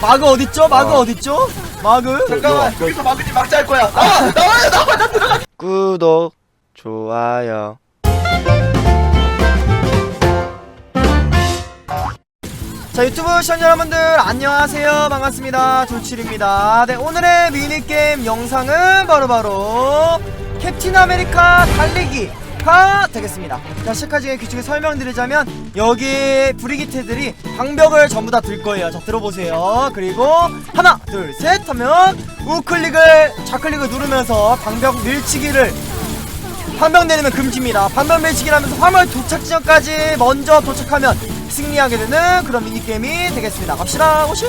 마그 어딨죠? 마그 어딨죠? 마그? 잠깐만 여기서 마그님 막자 할 거야 나와 나와요 나와 나 들어가 구독, 좋아요. 자 유튜브 시청자 여러분들 안녕하세요 반갑습니다 조칠입니다 네 오늘의 미니게임 영상은 바로바로 캡틴 아메리카 달리기 가 되겠습니다 자 전에 규칙을 설명드리자면 여기 브리기테들이 방벽을 전부 다 들 거예요 자 들어보세요 그리고 하나 둘 셋 하면 우클릭을 좌클릭을 누르면서 방벽 밀치기를 방벽 내리면 금지입니다. 방벽 밀치기를 하면서 화물 도착 지점까지 먼저 도착하면 승리하게 되는 그런 미니게임이 되겠습니다. 갑시다. 오시!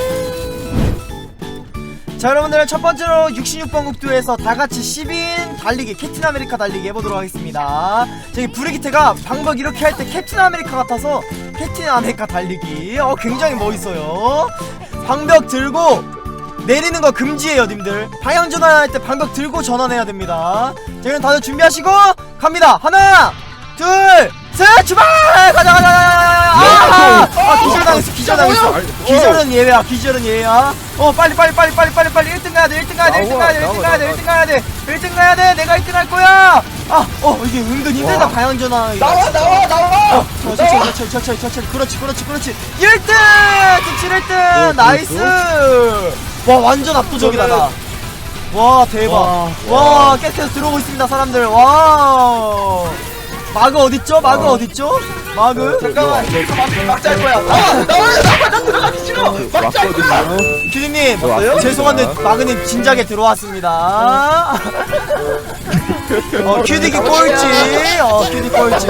자 여러분들 첫 번째로 66번 국도에서 다같이 10인 달리기 캡틴 아메리카 달리기 해보도록 하겠습니다. 저기 브리기테가 방벽 이렇게 할 때 캡틴 아메리카 같아서 캡틴 아메리카 달리기. 어 굉장히 멋있어요. 방벽 들고 내리는 거 금지예요 님들. 방향 전환할 때 방벽 들고 전환해야 됩니다. 자 그럼 다들 준비하시고 갑니다. 하나 둘 셋 출발! 가자 기절당했어. 기절은 예외야 기절은 예외야. 어 빨리 빨리 빨리 빨리 빨리. 빨리 1등 가야 돼 1등 가야 돼 1등 가야 돼 1등 가야 돼 1등 가야 돼. 1등 가야 돼. 내가 1등 할 거야. 아 어 이게 은근 힘들다 방향 전환. 이거. 나와 나와 나와. 어, 천천히 천천히 천천히 천천히 그렇지 그렇지 그렇지. 1등! 김칠 1등. 나이스. 와 완전 압도적이다 나와 대박. 와 깨끗해서 들어오고 있습니다 사람들. 와 마그 어딨죠? 마그 어딨죠? 마그? 잠깐만. 여기서 마그님 막자 할 거야. 나와 나와요 나와 나 들어가기 싫어 할 거야 규디님 왔어요? 죄송한데 마그님 진작에 들어왔습니다. 어 큐디기 꼴찌. 어 큐디 꼴찌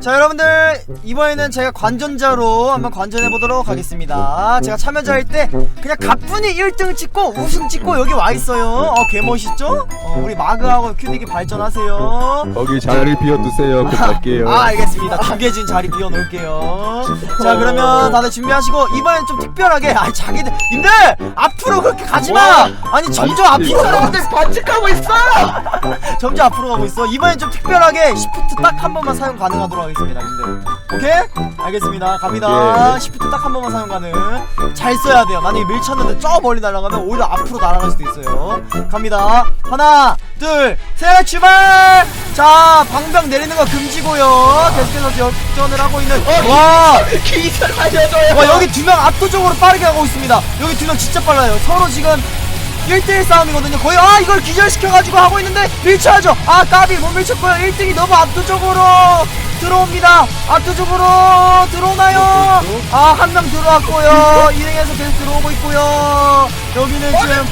자 여러분들 이번에는 제가 관전자로 한번 관전해 보도록 하겠습니다. 제가 참여자일 때 그냥 가뿐히 1등 찍고 우승 찍고 여기 와 있어요. 어 개멋있죠? 어, 우리 마그하고 큐디기 발전하세요. 거기 자리 비워두세요. 그 갈게요. 아 알겠습니다. 두 개진 자리 비워놓을게요. 자 그러면 다들 준비하시고 이번엔 좀 특별하게 아니 자기들 님들! 앞으로 그렇게 가지마! 아니 점점 앞으로 사람들 반칙하고 있어! 점점 앞으로 가고 있어. 이번엔 좀 특별하게 시프트 딱 한 번만 사용 가능하도록 하겠습니다. 님들 오케이? 알겠습니다. 갑니다. 시프트 딱 한 번만 사용 가능 잘 써야 돼요. 만약에 밀쳤는데 저 멀리 날아가면 오히려 앞으로 날아갈 수도 있어요. 갑니다. 하나 둘셋 출발! 자 방벽 내리는 거 금지고요. 계속해서 역전을 하고 있는 와! 기절 알려줘요. 와 여기 두 명 압도적으로 빠르게 가고 있습니다. 여기 두 명 진짜 빨라요. 서로 지금 1대1 싸움이거든요. 거의 아 이걸 기절시켜가지고 하고 있는데 밀쳐야죠. 아 까비 못 밀쳤고요. 1등이 너무 압도적으로 들어옵니다. 압도적으로 들어오나요? 아 한 명 들어왔고요. 2등에서 계속 들어오고 있고요. 여기는 지금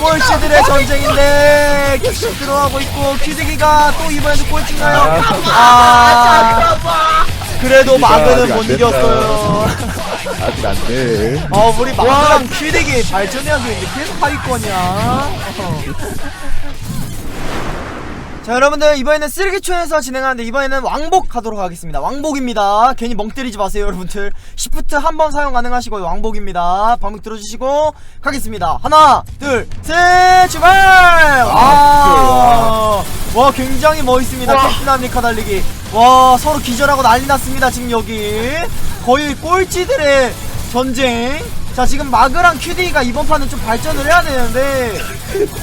꼴찌들의 전쟁인데 계속 들어가고 있고 퀴드기가 또 이번에도 꼴찌인가요? 아 그래도 마그는 못 이겼어요. 아직 안 돼. 어 우리 마그랑 퀴덱이 발전해야 되는데 계속 하위권이야. 자 여러분들 이번에는 쓰레기촌에서 진행하는데 이번에는 왕복하도록 하겠습니다. 왕복입니다. 괜히 멍 때리지 마세요 여러분들. 시프트 한 번 사용 가능하시고 왕복입니다. 방법 들어주시고 가겠습니다. 하나 둘셋 출발! 와, 와 굉장히 멋있습니다. 캡틴 아메리카 달리기. 와 서로 기절하고 난리 났습니다 지금 여기. 거의 꼴찌들의 전쟁 자 지금 마그랑 큐디가 이번 판은 좀 발전을 해야 되는데.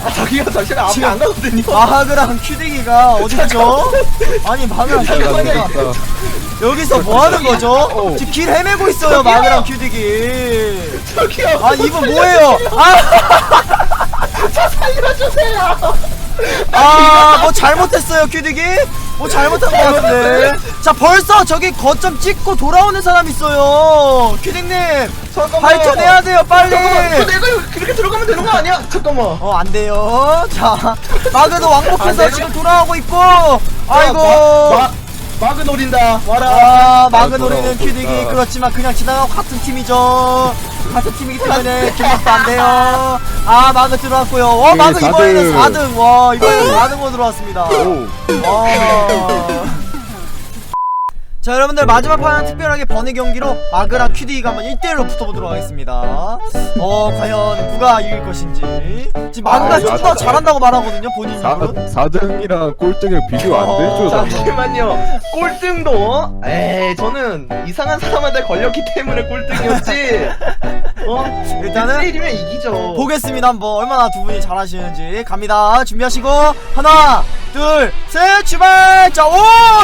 아, 자기가 자신은 앞에 지금 안 가거든요. 마그랑 큐디기가 어디죠? 아니 마그랑 큐디기가 여기서 뭐 하는 거죠? 지금 길 헤매고 있어요 마그랑 큐디기. 저기요 아 이분 뭐예요? 저 살려주세요! 아아뭐 잘못했어요 큐디기? 뭐 잘못한 거 같은데 자 벌써 저기 거점 찍고 돌아오는 사람 있어요 잠깐만 발전해야 돼요 빨리 잠깐만 이거 내가 이거 그렇게 들어가면 되는 거 아니야? 잠깐만 어, 안 돼요. 자, 마그도 안 왕복해서? 지금 돌아오고 있고, 아이고. 마, 마, 마그 노린다 와라 아, 마그 아, 노리는 돌아오고 있다. 그렇지만 그냥 지나가고 같은 팀이죠. 같은 팀이기 때문에 기억도 안 돼요. 아, 마그 들어왔고요. 와, 네, 마그. 이번에는 4등. 와, 이번에는 4등으로 들어왔습니다. 오. 와. 자 여러분들 마지막 판은 특별하게 번외 경기로 마그랑 퀴디가 한번 1대1로 붙어보도록 하겠습니다. 어 과연 누가 이길 것인지. 지금 마그가 아, 좀더 맞다. 잘한다고 말하거든요 본인 사, 입으로. 4등이랑 꼴등이랑 비교 안 되죠? 어, 잠시만요. 꼴등도 에이 저는 이상한 사람한테 걸렸기 때문에 꼴등이었지. 어? 일단은 1대1이면 이기죠. 보겠습니다 한번. 얼마나 두 분이 잘하시는지. 갑니다. 준비하시고. 하나 둘 셋 출발! 자오!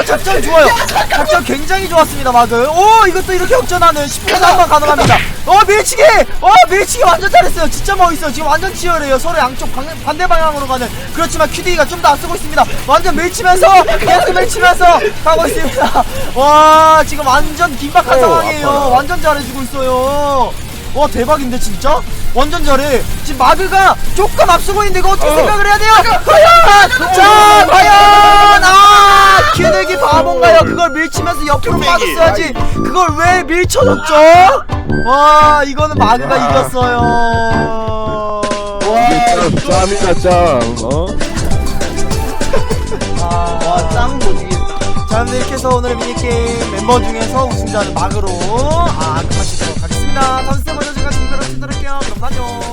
작전 좋아요. 작전 굉장히 좋았습니다 마그. 오 이것도 이렇게 역전하는 10분 한번 가능합니다. 어 밀치기! 어 밀치기 완전 잘했어요. 진짜 멋있어요 지금 완전 치열해요. 서로 양쪽 방, 반대 방향으로 가는. 그렇지만 큐디가 좀 더 앞서고 있습니다. 완전 밀치면서 계속 밀치면서 가고 있습니다. 와 지금 완전 긴박한 오, 상황이에요. 완전 잘해주고 있어요. 와 대박인데 진짜 완전 잘해 지금 마그가 조금 앞서고 있는데 이거 어떻게 생각을 해야 돼요? 과연! 자 과연! 아 기내기 바본가요? 그걸 밀치면서 옆으로 빠졌어야지. 그걸 왜 밀쳐줬죠? 와 이거는 마그가 와. 이겼어요. 참 짬이다 짬. 어? 아, 와짱 못이겠다. 자 자, 근데 이렇게 해서 오늘 미니게임 멤버 중에서 우승자는 막으로 아, 그만시도록 하겠습니다. 선수 먼저 제가 중대로 치도록 할게요. 그럼 안녕.